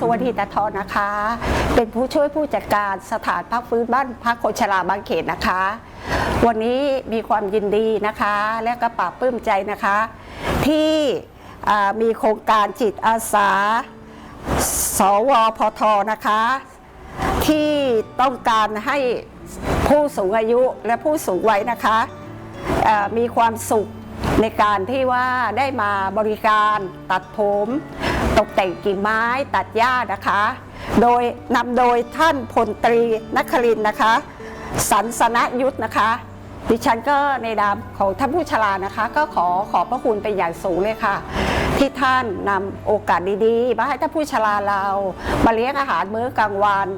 สวัสดีตาทอนนะคะ เป็นผู้ช่วยผู้จัดการสถานพักฟื้นบ้านพักคนชราบางเขตนะคะ วันนี้มีความยินดีนะคะ และก็ปลาบปลื้มใจนะคะ ที่มีโครงการจิตอาสา สวพทนะคะ ที่ต้องการให้ผู้สูงอายุและผู้สูงวัยนะคะมีความสุข ในการที่ว่าได้มาบริการตัดผม ตกแต่งกิ่งไม้ตัดหญ้านะคะ โดยนำโดยท่านพลตรีนครินนะคะ สันสนยุทธนะคะ ดิฉันก็ในนามของท่านผู้ชรานะคะ ก็ขอขอบพระคุณเป็นอย่างสูงเลยค่ะ ที่ท่านนำโอกาสดีๆ มาให้ท่านผู้ชราเรา มาเลี้ยงอาหารมื้อกลางวัน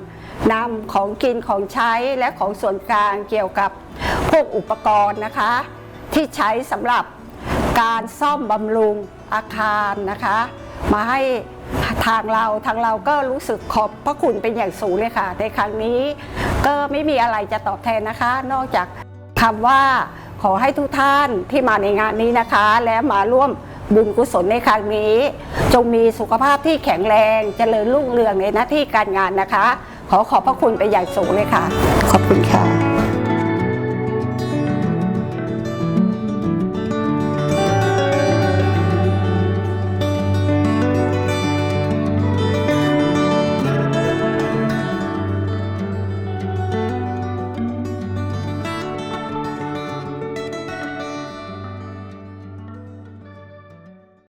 นำของกินของใช้และของส่วนกลางเกี่ยวกับพวกอุปกรณ์นะคะ ที่ใช้สำหรับการซ่อมบำรุงอาคารนะคะ มาให้ทางเราทางเราก็รู้สึกขอบพระคุณเป็นอย่างสูงเลยค่ะ ในครั้งนี้ก็ไม่มีอะไรจะตอบแทนนะคะ นอกจากคำว่าขอให้ทุกท่านที่มาในงานนี้นะคะ และมาร่วมบุญกุศลในครั้งนี้ จงมีสุขภาพที่แข็งแรงเจริญรุ่งเรืองในหน้าที่การงานนะคะ ขอขอบพระคุณเป็นอย่างสูงเลยค่ะ ขอบคุณค่ะ